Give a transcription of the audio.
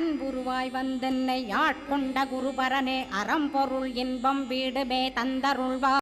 அன்புருவாய் வந்தென்னை ஆட்கொண்ட குருபரனே அறம்பொருள் இன்பம் வீடுமே தந்தருள்வா.